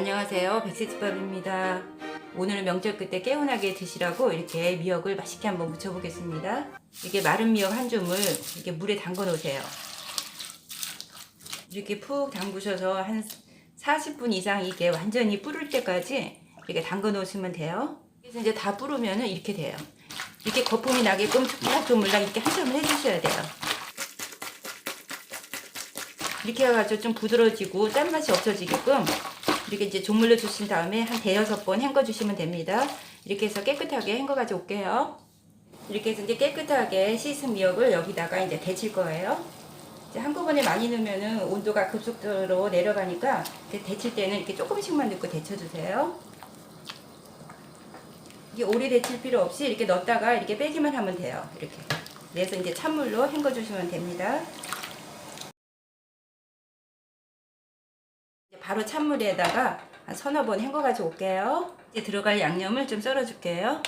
안녕하세요. 백세집밥입니다. 오늘은 명절 끝에 개운하게 드시라고 이렇게 미역을 맛있게 한번 무쳐 보겠습니다. 이게 마른 미역 한 줌을 이렇게 물에 담궈 놓으세요. 이렇게 푹 담그셔서 한 40분 이상 이게 완전히 불을 때까지 이렇게 담궈 놓으시면 돼요. 그래서 이제 다 불으면은 이렇게 돼요. 이렇게 거품이 나게끔 조물조물락 이렇게 한 점을 해주셔야 돼요. 이렇게 해가지고 좀 부드러지고 짠맛이 없어지게끔 이렇게 이제 조물러 주신 다음에 한 대여섯 번 헹궈 주시면 됩니다. 이렇게 해서 깨끗하게 헹궈 가져 올게요. 이렇게 해서 이제 깨끗하게 씻은 미역을 여기다가 이제 데칠 거예요. 이제 한꺼번에 많이 넣으면은 온도가 급속도로 내려가니까 데칠 때는 이렇게 조금씩만 넣고 데쳐주세요. 이게 오래 데칠 필요 없이 이렇게 넣었다가 이렇게 빼기만 하면 돼요. 이렇게. 그래서 이제 찬물로 헹궈 주시면 됩니다. 바로 찬물에다가 한 서너 번 헹궈 가지고 올게요. 이제 들어갈 양념을 좀 썰어 줄게요.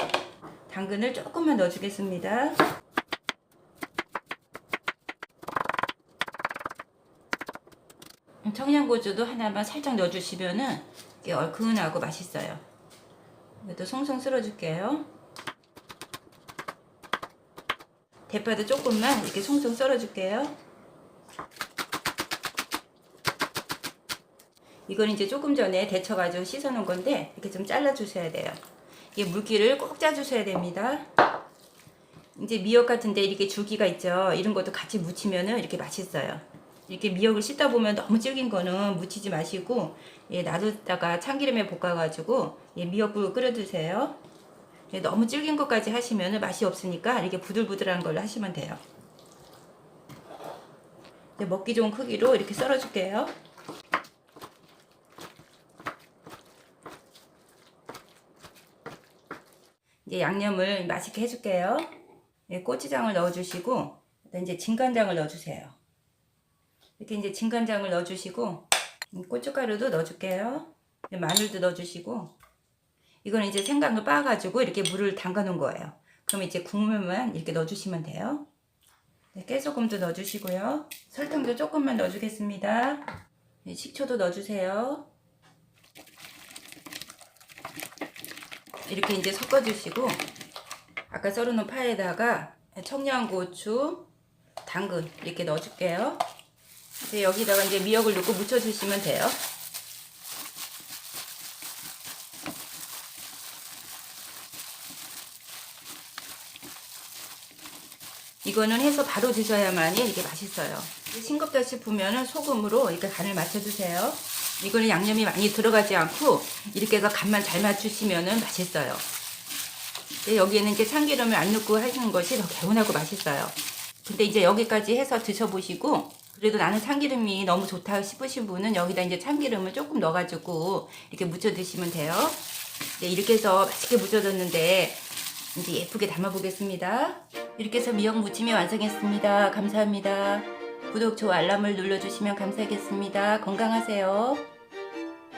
당근을 조금만 넣어 주겠습니다. 청양고추도 하나만 살짝 넣어 주시면은 이게 얼큰하고 맛있어요. 이것도 송송 썰어 줄게요. 대파도 조금만 이렇게 송송 썰어 줄게요. 이건 이제 조금 전에 데쳐가지고 씻어놓은 건데 이렇게 좀 잘라주셔야 돼요. 이게 물기를 꼭 짜주셔야 됩니다. 이제 미역 같은데 이렇게 줄기가 있죠. 이런 것도 같이 무치면은 이렇게 맛있어요. 이렇게 미역을 씻다 보면 너무 질긴 거는 무치지 마시고 예, 놔뒀다가 참기름에 볶아가지고 예, 미역국을 끓여주세요. 예, 너무 질긴 것까지 하시면 맛이 없으니까 이렇게 부들부들한 걸로 하시면 돼요. 이제 먹기 좋은 크기로 이렇게 썰어줄게요. 이제 양념을 맛있게 해줄게요. 예, 고추장을 넣어주시고 이제 진간장을 넣어주세요. 이렇게 이제 진간장을 넣어주시고 음, 고춧가루도 넣어줄게요. 마늘도 넣어주시고 이거는 이제 생강을 빻아가지고 이렇게 물을 담가 놓은 거예요. 그럼 이제 국물만 이렇게 넣어주시면 돼요. 네, 깨소금도 넣어주시고요. 설탕도 조금만 넣어주겠습니다. 네, 식초도 넣어주세요. 이렇게 이제 섞어주시고 아까 썰어놓은 파에다가 청양고추, 당근 이렇게 넣어줄게요. 이제 여기다가 이제 미역을 넣고 묻혀주시면 돼요. 이거는 해서 바로 드셔야만이 이렇게 맛있어요. 싱겁다 싶으면 소금으로 이렇게 간을 맞춰주세요. 이거는 양념이 많이 들어가지 않고 이렇게 해서 간만 잘 맞추시면 맛있어요. 여기에는 이제 참기름을 안 넣고 하시는 것이 더 개운하고 맛있어요. 근데 이제 여기까지 해서 드셔보시고 그래도 나는 참기름이 너무 좋다 싶으신 분은 여기다 이제 참기름을 조금 넣어가지고 이렇게 무쳐 드시면 돼요. 네, 이렇게 해서 맛있게 무쳐졌는데 이제 예쁘게 담아보겠습니다. 이렇게 해서 미역 무침이 완성했습니다. 감사합니다. 구독, 좋아요, 알람을 눌러주시면 감사하겠습니다. 건강하세요.